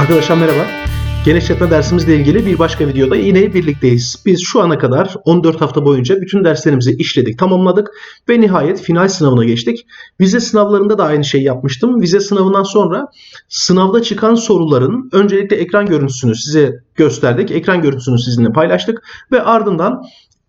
Arkadaşlar merhaba. Genişletme dersimizle ilgili bir başka videoda yine birlikteyiz. Biz şu ana kadar 14 hafta boyunca bütün derslerimizi işledik, tamamladık ve nihayet final sınavına geçtik. Vize sınavlarında da aynı şeyi yapmıştım. Vize sınavından sonra sınavda çıkan soruların öncelikle ekran görüntüsünü size gösterdik. Ekran görüntüsünü sizinle paylaştık ve ardından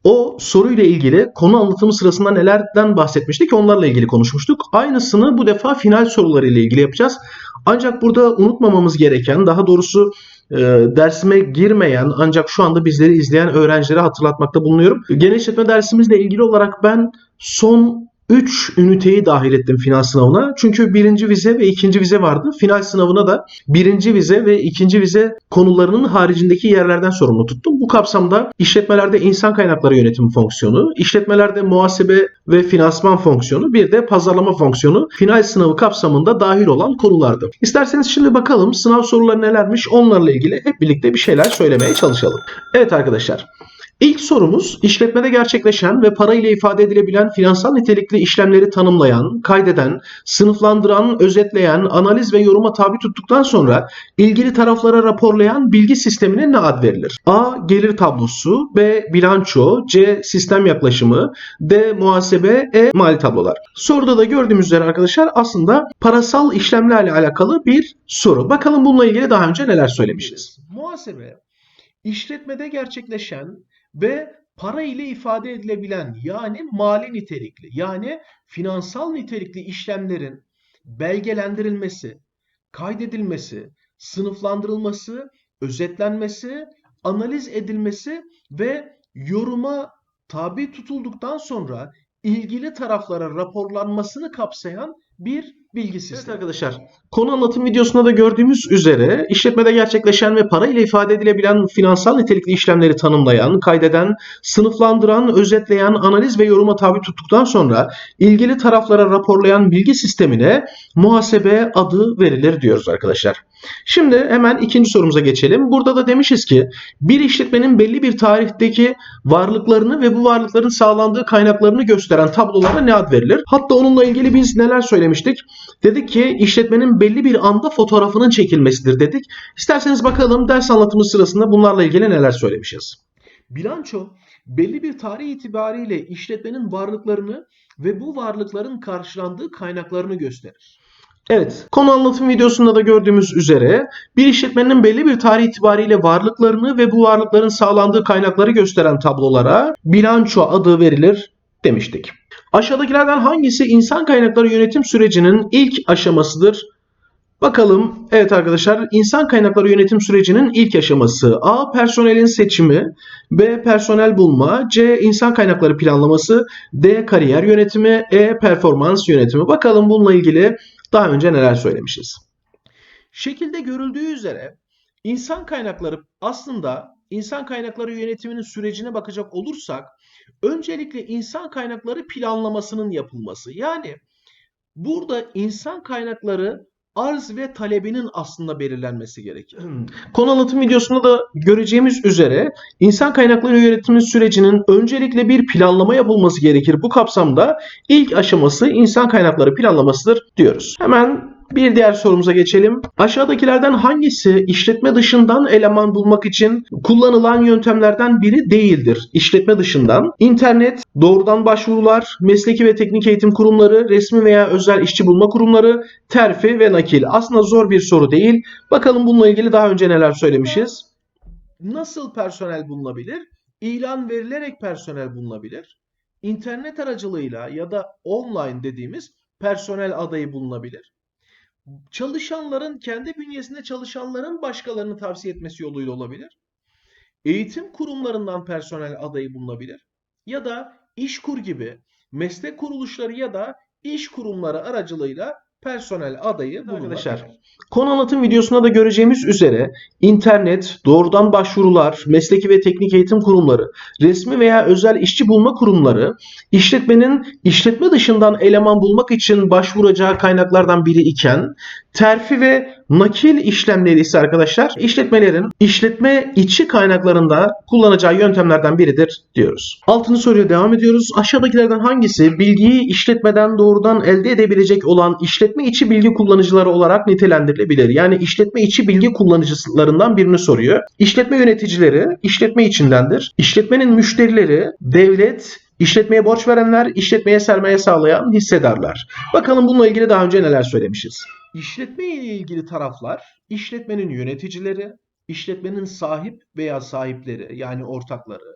o soruyla ilgili konu anlatımı sırasında nelerden bahsetmiştik onlarla ilgili konuşmuştuk. Aynısını bu defa final sorularıyla ilgili yapacağız. Ancak burada unutmamamız gereken, daha doğrusu e, dersime girmeyen ancak şu anda bizleri izleyen öğrencilere hatırlatmakta bulunuyorum. Genel işletme dersimizle ilgili olarak ben son 3 üniteyi dahil ettim final sınavına. Çünkü birinci vize ve ikinci vize vardı. Final sınavına da birinci vize ve ikinci vize konularının haricindeki yerlerden sorumlu tuttum. Bu kapsamda işletmelerde insan kaynakları yönetimi fonksiyonu, işletmelerde muhasebe ve finansman fonksiyonu, bir de pazarlama fonksiyonu final sınavı kapsamında dahil olan konulardı. İsterseniz şimdi bakalım sınav soruları nelermiş onlarla ilgili hep birlikte bir şeyler söylemeye çalışalım. Evet arkadaşlar. İlk sorumuz işletmede gerçekleşen ve para ile ifade edilebilen finansal nitelikli işlemleri tanımlayan, kaydeden, sınıflandıran, özetleyen, analiz ve yoruma tabi tuttuktan sonra ilgili taraflara raporlayan bilgi sistemine ne ad verilir? A. Gelir tablosu B. Bilanço C. Sistem yaklaşımı D. Muhasebe E. Mali tablolar. Soruda da gördüğümüz üzere arkadaşlar aslında parasal işlemlerle alakalı bir soru. Bakalım bununla ilgili daha önce neler söylemişiz. Muhasebe işletmede gerçekleşen ve para ile ifade edilebilen yani mali nitelikli yani finansal nitelikli işlemlerin belgelendirilmesi, kaydedilmesi, sınıflandırılması, özetlenmesi, analiz edilmesi ve yoruma tabi tutulduktan sonra ilgili taraflara raporlanmasını kapsayan bir bilgi sistemi. Evet arkadaşlar, konu anlatım videosunda da gördüğümüz üzere işletmede gerçekleşen ve para ile ifade edilebilen finansal nitelikli işlemleri tanımlayan, kaydeden, sınıflandıran, özetleyen, analiz ve yoruma tabi tuttuktan sonra ilgili taraflara raporlayan bilgi sistemine muhasebe adı verilir diyoruz arkadaşlar. Şimdi hemen ikinci sorumuza geçelim. Burada da demişiz ki bir işletmenin belli bir tarihteki varlıklarını ve bu varlıkların sağlandığı kaynaklarını gösteren tablolara ne ad verilir? Hatta onunla ilgili biz neler söylemiştik? Dedik ki işletmenin belli bir anda fotoğrafının çekilmesidir dedik. İsterseniz bakalım ders anlatımı sırasında bunlarla ilgili neler söylemişiz. Bilanço belli bir tarih itibariyle işletmenin varlıklarını ve bu varlıkların karşılandığı kaynaklarını gösterir. Evet, konu anlatım videosunda da gördüğümüz üzere bir işletmenin belli bir tarih itibariyle varlıklarını ve bu varlıkların sağlandığı kaynakları gösteren tablolara bilanço adı verilir demiştik. Aşağıdakilerden hangisi insan kaynakları yönetim sürecinin ilk aşamasıdır? Bakalım. Evet arkadaşlar insan kaynakları yönetim sürecinin ilk aşaması A. Personelin seçimi B. Personel bulma C. insan kaynakları planlaması D. Kariyer yönetimi E. Performans yönetimi. Bakalım bununla ilgili daha önce neler söylemişiz. Şekilde görüldüğü üzere insan kaynakları aslında insan kaynakları yönetiminin sürecine bakacak olursak öncelikle insan kaynakları planlamasının yapılması. Yani burada insan kaynakları arz ve talebinin aslında belirlenmesi gerekir. Konu anlatım videosunda da göreceğimiz üzere insan kaynakları yönetimi sürecinin öncelikle bir planlama yapılması gerekir. Bu kapsamda ilk aşaması insan kaynakları planlamasıdır diyoruz. Hemen bir diğer sorumuza geçelim. Aşağıdakilerden hangisi işletme dışından eleman bulmak için kullanılan yöntemlerden biri değildir? İşletme dışından internet, doğrudan başvurular, mesleki ve teknik eğitim kurumları, resmi veya özel işçi bulma kurumları, terfi ve nakil. Aslında zor bir soru değil. Bakalım bununla ilgili daha önce neler söylemişiz? Nasıl personel bulunabilir? İlan verilerek personel bulunabilir. İnternet aracılığıyla ya da online dediğimiz personel adayı bulunabilir çalışanların kendi bünyesinde çalışanların başkalarını tavsiye etmesi yoluyla olabilir. Eğitim kurumlarından personel adayı bulunabilir. Ya da işkur gibi meslek kuruluşları ya da iş kurumları aracılığıyla personel adayı. Arkadaşlar konu anlatım videosunda da göreceğimiz üzere internet, doğrudan başvurular, mesleki ve teknik eğitim kurumları, resmi veya özel işçi bulma kurumları işletmenin işletme dışından eleman bulmak için başvuracağı kaynaklardan biri iken terfi ve Nakil işlemleri ise arkadaşlar işletmelerin işletme içi kaynaklarında kullanacağı yöntemlerden biridir diyoruz. Altıncı soruya devam ediyoruz. Aşağıdakilerden hangisi bilgiyi işletmeden doğrudan elde edebilecek olan işletme içi bilgi kullanıcıları olarak nitelendirilebilir? Yani işletme içi bilgi kullanıcılarından birini soruyor. İşletme yöneticileri işletme içindendir. İşletmenin müşterileri devlet, İşletmeye borç verenler, işletmeye sermaye sağlayan hissedarlar. Bakalım bununla ilgili daha önce neler söylemişiz. İşletme ile ilgili taraflar, işletmenin yöneticileri, işletmenin sahip veya sahipleri yani ortakları,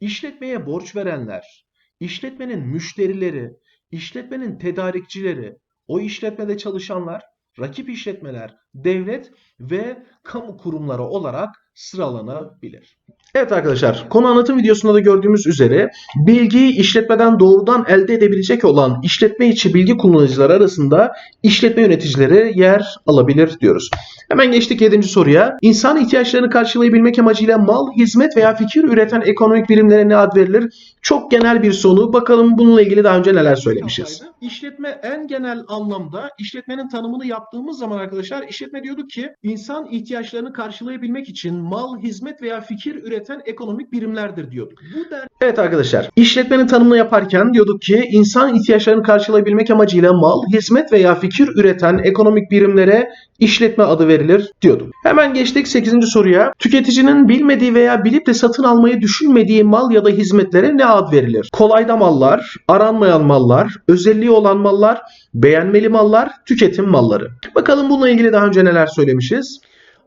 işletmeye borç verenler, işletmenin müşterileri, işletmenin tedarikçileri, o işletmede çalışanlar, rakip işletmeler, devlet ve kamu kurumları olarak sıralanabilir. Evet arkadaşlar, konu anlatım videosunda da gördüğümüz üzere bilgiyi işletmeden doğrudan elde edebilecek olan işletme içi bilgi kullanıcıları arasında işletme yöneticileri yer alabilir diyoruz. Hemen geçtik 7. soruya. İnsan ihtiyaçlarını karşılayabilmek amacıyla mal, hizmet veya fikir üreten ekonomik birimlere ne ad verilir? Çok genel bir soru. Bakalım bununla ilgili daha önce neler söylemişiz. İşletme en genel anlamda işletmenin tanımını yaptığımız zaman arkadaşlar işletme diyorduk ki insan ihtiyaçlarını karşılayabilmek için mal, hizmet veya fikir üreten ekonomik birimlerdir diyorduk. Bu der Evet arkadaşlar, işletmenin tanımını yaparken diyorduk ki insan ihtiyaçlarını karşılayabilmek amacıyla mal, hizmet veya fikir üreten ekonomik birimlere işletme adı verilir diyorduk. Hemen geçtik 8. soruya. Tüketicinin bilmediği veya bilip de satın almayı düşünmediği mal ya da hizmetlere ne ad verilir? Kolayda mallar, aranmayan mallar, özelliği olan mallar, beğenmeli mallar, tüketim malları. Bakalım bununla ilgili daha önce neler söylemişiz?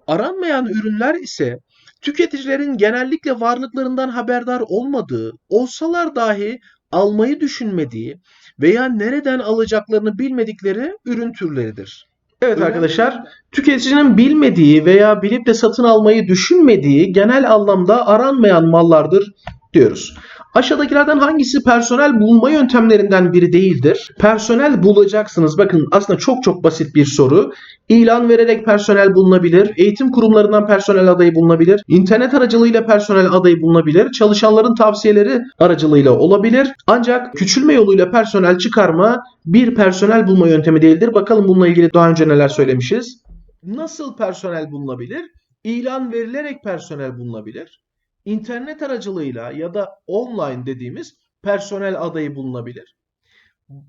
Aranmayan ürünler ise tüketicilerin genellikle varlıklarından haberdar olmadığı, olsalar dahi almayı düşünmediği veya nereden alacaklarını bilmedikleri ürün türleridir. Evet arkadaşlar, tüketicinin bilmediği veya bilip de satın almayı düşünmediği genel anlamda aranmayan mallardır diyoruz. Aşağıdakilerden hangisi personel bulma yöntemlerinden biri değildir? Personel bulacaksınız. Bakın aslında çok çok basit bir soru. İlan vererek personel bulunabilir. Eğitim kurumlarından personel adayı bulunabilir. İnternet aracılığıyla personel adayı bulunabilir. Çalışanların tavsiyeleri aracılığıyla olabilir. Ancak küçülme yoluyla personel çıkarma bir personel bulma yöntemi değildir. Bakalım bununla ilgili daha önce neler söylemişiz. Nasıl personel bulunabilir? İlan verilerek personel bulunabilir internet aracılığıyla ya da online dediğimiz personel adayı bulunabilir.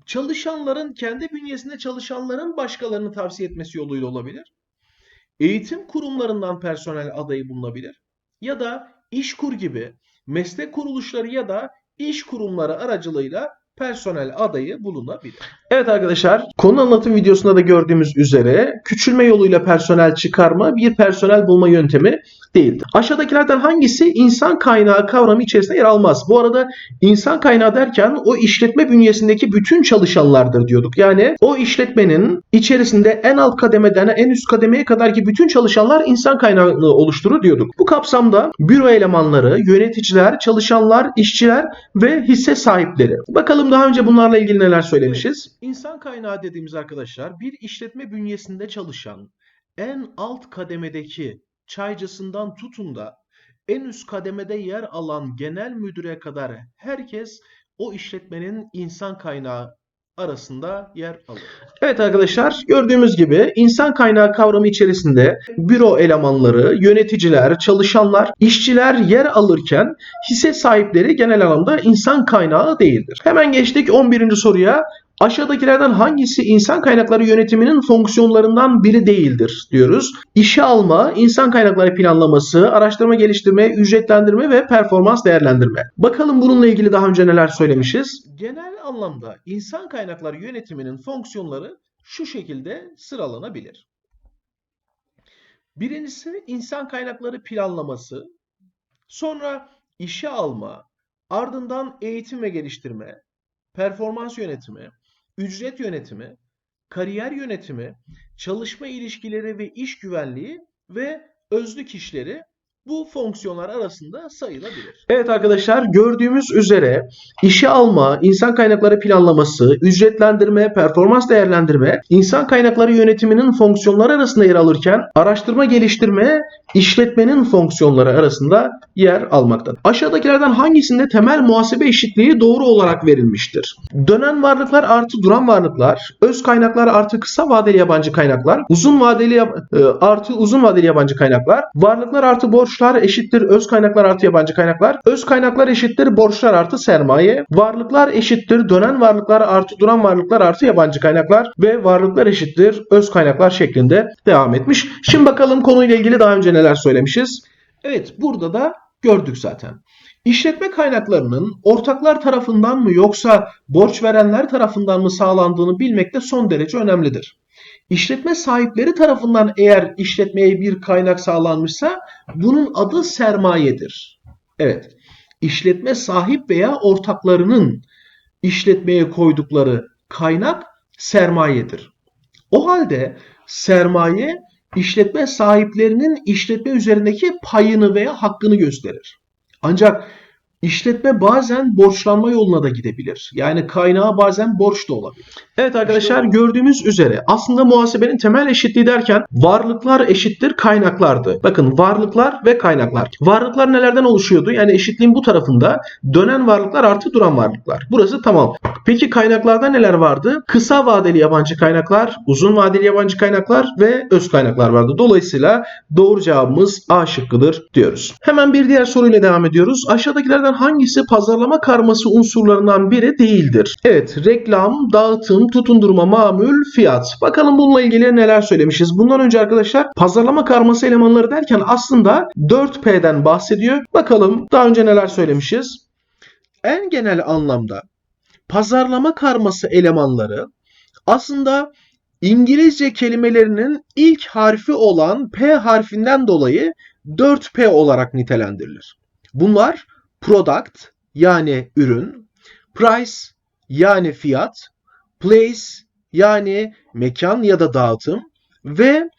Çalışanların kendi bünyesinde çalışanların başkalarını tavsiye etmesi yoluyla olabilir. Eğitim kurumlarından personel adayı bulunabilir. Ya da işkur gibi meslek kuruluşları ya da iş kurumları aracılığıyla personel adayı bulunabilir. Evet arkadaşlar konu anlatım videosunda da gördüğümüz üzere küçülme yoluyla personel çıkarma bir personel bulma yöntemi değildir. Aşağıdakilerden hangisi insan kaynağı kavramı içerisinde yer almaz? Bu arada insan kaynağı derken o işletme bünyesindeki bütün çalışanlardır diyorduk. Yani o işletmenin içerisinde en alt kademeden en üst kademeye kadar ki bütün çalışanlar insan kaynağını oluşturur diyorduk. Bu kapsamda büro elemanları, yöneticiler, çalışanlar, işçiler ve hisse sahipleri. Bakalım daha önce bunlarla ilgili neler söylemişiz? İnsan kaynağı dediğimiz arkadaşlar bir işletme bünyesinde çalışan en alt kademedeki çaycısından tutun da en üst kademede yer alan genel müdüre kadar herkes o işletmenin insan kaynağı arasında yer alır. Evet arkadaşlar gördüğümüz gibi insan kaynağı kavramı içerisinde büro elemanları, yöneticiler, çalışanlar, işçiler yer alırken hisse sahipleri genel anlamda insan kaynağı değildir. Hemen geçtik 11. soruya. Aşağıdakilerden hangisi insan kaynakları yönetiminin fonksiyonlarından biri değildir diyoruz. İşe alma, insan kaynakları planlaması, araştırma geliştirme, ücretlendirme ve performans değerlendirme. Bakalım bununla ilgili daha önce neler söylemişiz? Genel anlamda insan kaynakları yönetiminin fonksiyonları şu şekilde sıralanabilir. Birincisi insan kaynakları planlaması, sonra işe alma, ardından eğitim ve geliştirme, performans yönetimi, ücret yönetimi, kariyer yönetimi, çalışma ilişkileri ve iş güvenliği ve özlük işleri bu fonksiyonlar arasında sayılabilir. Evet arkadaşlar gördüğümüz üzere işe alma, insan kaynakları planlaması, ücretlendirme, performans değerlendirme, insan kaynakları yönetiminin fonksiyonları arasında yer alırken araştırma geliştirme, işletmenin fonksiyonları arasında yer almaktadır. Aşağıdakilerden hangisinde temel muhasebe eşitliği doğru olarak verilmiştir? Dönen varlıklar artı duran varlıklar, öz kaynaklar artı kısa vadeli yabancı kaynaklar, uzun vadeli e, artı uzun vadeli yabancı kaynaklar, varlıklar artı borçlar eşittir öz kaynaklar artı yabancı kaynaklar, öz kaynaklar eşittir borçlar artı sermaye, varlıklar eşittir dönen varlıklar artı duran varlıklar artı yabancı kaynaklar ve varlıklar eşittir öz kaynaklar şeklinde devam etmiş. Şimdi bakalım konuyla ilgili daha önce neler söylemişiz. Evet burada da gördük zaten. İşletme kaynaklarının ortaklar tarafından mı yoksa borç verenler tarafından mı sağlandığını bilmek de son derece önemlidir. İşletme sahipleri tarafından eğer işletmeye bir kaynak sağlanmışsa bunun adı sermayedir. Evet. İşletme sahip veya ortaklarının işletmeye koydukları kaynak sermayedir. O halde sermaye işletme sahiplerinin işletme üzerindeki payını veya hakkını gösterir. Ancak işletme bazen borçlanma yoluna da gidebilir. Yani kaynağı bazen borç da olabilir. Evet arkadaşlar gördüğümüz üzere aslında muhasebenin temel eşitliği derken varlıklar eşittir kaynaklardı. Bakın varlıklar ve kaynaklar. Varlıklar nelerden oluşuyordu? Yani eşitliğin bu tarafında dönen varlıklar artı duran varlıklar. Burası tamam. Peki kaynaklarda neler vardı? Kısa vadeli yabancı kaynaklar, uzun vadeli yabancı kaynaklar ve öz kaynaklar vardı. Dolayısıyla doğru cevabımız A şıkkıdır diyoruz. Hemen bir diğer soruyla devam ediyoruz. Aşağıdakilerden hangisi pazarlama karması unsurlarından biri değildir? Evet, reklam, dağıtım, tutundurma, mamul, fiyat. Bakalım bununla ilgili neler söylemişiz. Bundan önce arkadaşlar pazarlama karması elemanları derken aslında 4P'den bahsediyor. Bakalım daha önce neler söylemişiz. En genel anlamda pazarlama karması elemanları aslında İngilizce kelimelerinin ilk harfi olan P harfinden dolayı 4P olarak nitelendirilir. Bunlar product yani ürün, price yani fiyat, place yani mekan ya da dağıtım ve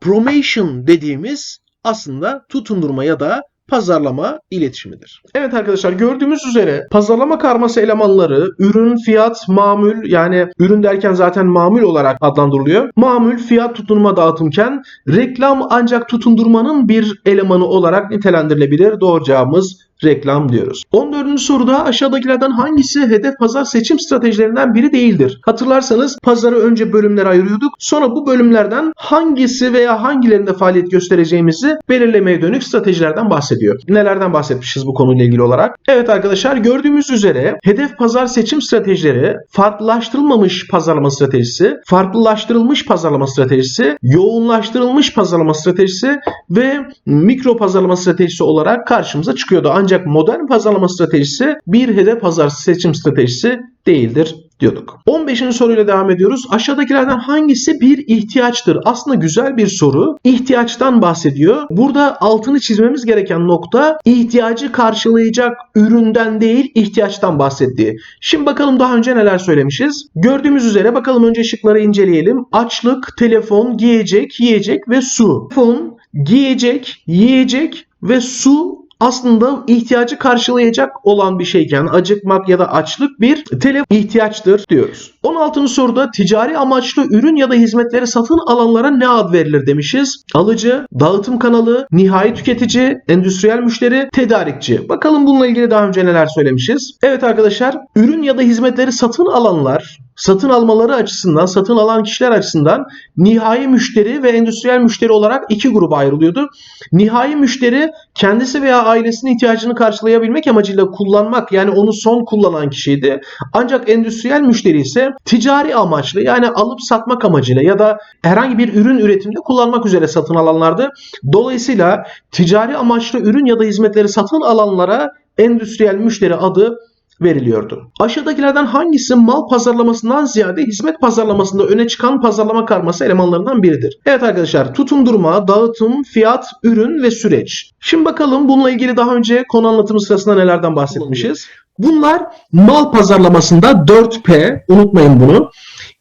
promotion dediğimiz aslında tutundurma ya da pazarlama iletişimidir. Evet arkadaşlar gördüğümüz üzere pazarlama karması elemanları ürün, fiyat, mamül yani ürün derken zaten mamül olarak adlandırılıyor. Mamül, fiyat, tutunma, dağıtımken reklam ancak tutundurmanın bir elemanı olarak nitelendirilebilir. Doğru cevabımız reklam diyoruz. 14. soruda aşağıdakilerden hangisi hedef pazar seçim stratejilerinden biri değildir? Hatırlarsanız pazarı önce bölümlere ayırıyorduk. Sonra bu bölümlerden hangisi veya hangilerinde faaliyet göstereceğimizi belirlemeye dönük stratejilerden bahsediyor. Nelerden bahsetmişiz bu konuyla ilgili olarak? Evet arkadaşlar gördüğümüz üzere hedef pazar seçim stratejileri farklılaştırılmamış pazarlama stratejisi, farklılaştırılmış pazarlama stratejisi, yoğunlaştırılmış pazarlama stratejisi ve mikro pazarlama stratejisi olarak karşımıza çıkıyordu. Ancak modern pazarlama stratejisi bir hedef pazar seçim stratejisi değildir diyorduk. 15. soruyla devam ediyoruz. Aşağıdakilerden hangisi bir ihtiyaçtır? Aslında güzel bir soru. İhtiyaçtan bahsediyor. Burada altını çizmemiz gereken nokta ihtiyacı karşılayacak üründen değil ihtiyaçtan bahsettiği. Şimdi bakalım daha önce neler söylemişiz. Gördüğümüz üzere bakalım önce şıkları inceleyelim. Açlık, telefon, giyecek, yiyecek ve su. Telefon, giyecek, yiyecek ve su aslında ihtiyacı karşılayacak olan bir şeyken acıkmak ya da açlık bir tele ihtiyaçtır diyoruz. 16. soruda ticari amaçlı ürün ya da hizmetleri satın alanlara ne ad verilir demişiz. Alıcı, dağıtım kanalı, nihai tüketici, endüstriyel müşteri, tedarikçi. Bakalım bununla ilgili daha önce neler söylemişiz. Evet arkadaşlar, ürün ya da hizmetleri satın alanlar satın almaları açısından, satın alan kişiler açısından nihai müşteri ve endüstriyel müşteri olarak iki gruba ayrılıyordu. Nihai müşteri kendisi veya ailesinin ihtiyacını karşılayabilmek amacıyla kullanmak yani onu son kullanan kişiydi. Ancak endüstriyel müşteri ise ticari amaçlı yani alıp satmak amacıyla ya da herhangi bir ürün üretiminde kullanmak üzere satın alanlardı. Dolayısıyla ticari amaçlı ürün ya da hizmetleri satın alanlara endüstriyel müşteri adı veriliyordu. Aşağıdakilerden hangisi mal pazarlamasından ziyade hizmet pazarlamasında öne çıkan pazarlama karması elemanlarından biridir? Evet arkadaşlar tutundurma, dağıtım, fiyat, ürün ve süreç. Şimdi bakalım bununla ilgili daha önce konu anlatımı sırasında nelerden bahsetmişiz? Bunlar mal pazarlamasında 4P unutmayın bunu.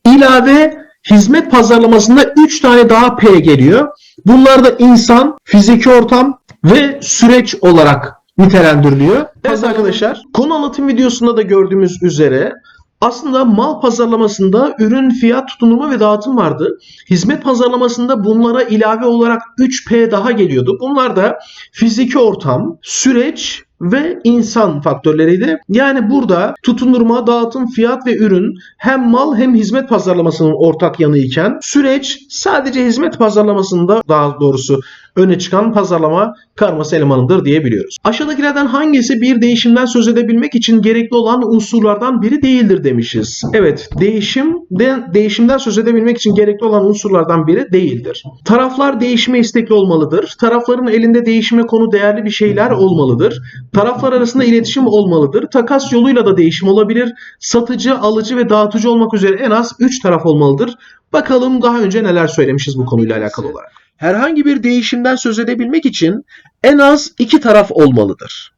İlave hizmet pazarlamasında 3 tane daha P geliyor. Bunlar da insan, fiziki ortam, ve süreç olarak nitelendiriliyor. Evet arkadaşlar konu anlatım videosunda da gördüğümüz üzere aslında mal pazarlamasında ürün, fiyat, tutunulma ve dağıtım vardı. Hizmet pazarlamasında bunlara ilave olarak 3P daha geliyordu. Bunlar da fiziki ortam, süreç ve insan faktörleriydi. Yani burada tutunurma, dağıtım, fiyat ve ürün hem mal hem hizmet pazarlamasının ortak yanı iken süreç sadece hizmet pazarlamasında daha doğrusu öne çıkan pazarlama karması elemanıdır diyebiliyoruz. Aşağıdakilerden hangisi bir değişimden söz edebilmek için gerekli olan unsurlardan biri değildir demişiz. Evet, değişim de, değişimden söz edebilmek için gerekli olan unsurlardan biri değildir. Taraflar değişime istekli olmalıdır. Tarafların elinde değişime konu değerli bir şeyler olmalıdır. Taraflar arasında iletişim olmalıdır. Takas yoluyla da değişim olabilir. Satıcı, alıcı ve dağıtıcı olmak üzere en az 3 taraf olmalıdır. Bakalım daha önce neler söylemişiz bu konuyla alakalı olarak. Herhangi bir değişimden söz edebilmek için en az iki taraf olmalıdır.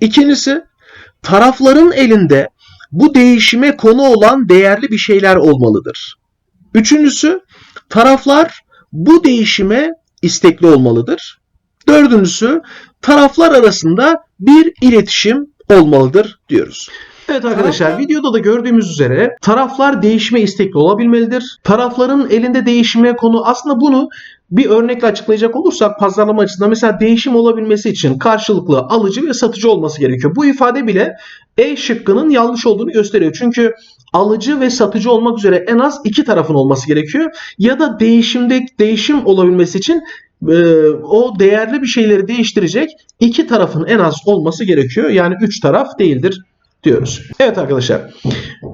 İkincisi, tarafların elinde bu değişime konu olan değerli bir şeyler olmalıdır. Üçüncüsü, taraflar bu değişime istekli olmalıdır. Dördüncüsü, taraflar arasında bir iletişim olmalıdır diyoruz. Evet arkadaşlar videoda da gördüğümüz üzere taraflar değişime istekli olabilmelidir. Tarafların elinde değişime konu aslında bunu bir örnekle açıklayacak olursak pazarlama açısından mesela değişim olabilmesi için karşılıklı alıcı ve satıcı olması gerekiyor. Bu ifade bile E şıkkının yanlış olduğunu gösteriyor. Çünkü alıcı ve satıcı olmak üzere en az iki tarafın olması gerekiyor. Ya da değişimde değişim olabilmesi için e, o değerli bir şeyleri değiştirecek iki tarafın en az olması gerekiyor. Yani üç taraf değildir diyoruz. Evet arkadaşlar.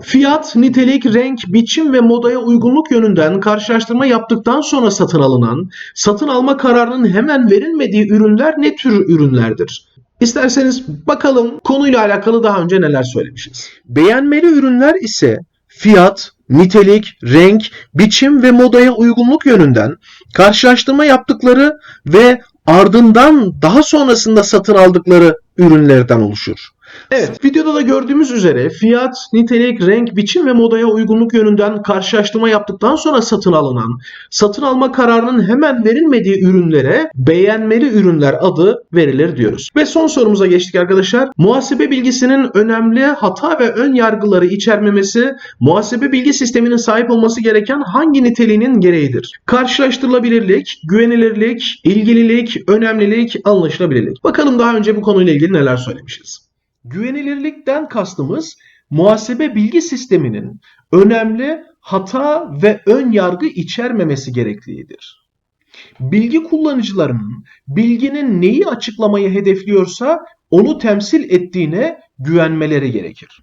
Fiyat, nitelik, renk, biçim ve modaya uygunluk yönünden karşılaştırma yaptıktan sonra satın alınan, satın alma kararının hemen verilmediği ürünler ne tür ürünlerdir? İsterseniz bakalım konuyla alakalı daha önce neler söylemişiz. Beğenmeli ürünler ise fiyat, nitelik, renk, biçim ve modaya uygunluk yönünden karşılaştırma yaptıkları ve ardından daha sonrasında satın aldıkları ürünlerden oluşur. Evet, videoda da gördüğümüz üzere fiyat, nitelik, renk, biçim ve modaya uygunluk yönünden karşılaştırma yaptıktan sonra satın alınan, satın alma kararının hemen verilmediği ürünlere beğenmeli ürünler adı verilir diyoruz. Ve son sorumuza geçtik arkadaşlar. Muhasebe bilgisinin önemli hata ve ön yargıları içermemesi, muhasebe bilgi sisteminin sahip olması gereken hangi niteliğinin gereğidir? Karşılaştırılabilirlik, güvenilirlik, ilgililik, önemlilik, anlaşılabilirlik. Bakalım daha önce bu konuyla ilgili neler söylemişiz. Güvenilirlikten kastımız muhasebe bilgi sisteminin önemli hata ve ön yargı içermemesi gerekliğidir. Bilgi kullanıcılarının bilginin neyi açıklamayı hedefliyorsa onu temsil ettiğine güvenmeleri gerekir.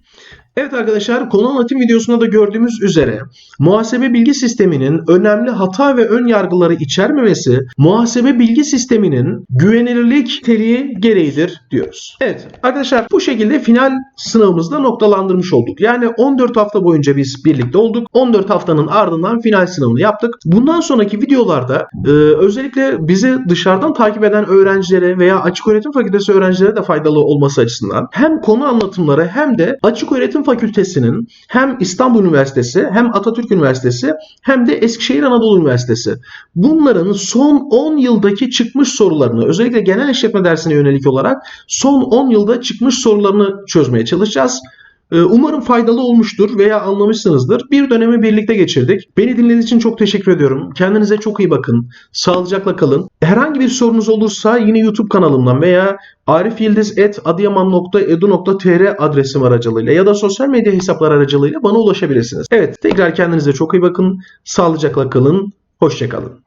Evet arkadaşlar konu anlatım videosunda da gördüğümüz üzere muhasebe bilgi sisteminin önemli hata ve ön yargıları içermemesi muhasebe bilgi sisteminin güvenilirlik teliği gereğidir diyoruz. Evet arkadaşlar bu şekilde final sınavımızda noktalandırmış olduk. Yani 14 hafta boyunca biz birlikte olduk. 14 haftanın ardından final sınavını yaptık. Bundan sonraki videolarda e, özellikle bizi dışarıdan takip eden öğrencilere veya açık öğretim fakültesi öğrencilere de faydalı olması açısından hem konu anlatımları hem de açık öğretim Fakültesinin hem İstanbul Üniversitesi hem Atatürk Üniversitesi hem de Eskişehir Anadolu Üniversitesi bunların son 10 yıldaki çıkmış sorularını özellikle genel işletme dersine yönelik olarak son 10 yılda çıkmış sorularını çözmeye çalışacağız. Ee, Umarım faydalı olmuştur veya anlamışsınızdır. Bir dönemi birlikte geçirdik. Beni dinlediğiniz için çok teşekkür ediyorum. Kendinize çok iyi bakın. Sağlıcakla kalın. Herhangi bir sorunuz olursa yine YouTube kanalımdan veya arifyıldız.adıyaman.edu.tr adresim aracılığıyla ya da sosyal medya hesaplar aracılığıyla bana ulaşabilirsiniz. Evet tekrar kendinize çok iyi bakın. Sağlıcakla kalın. Hoşçakalın.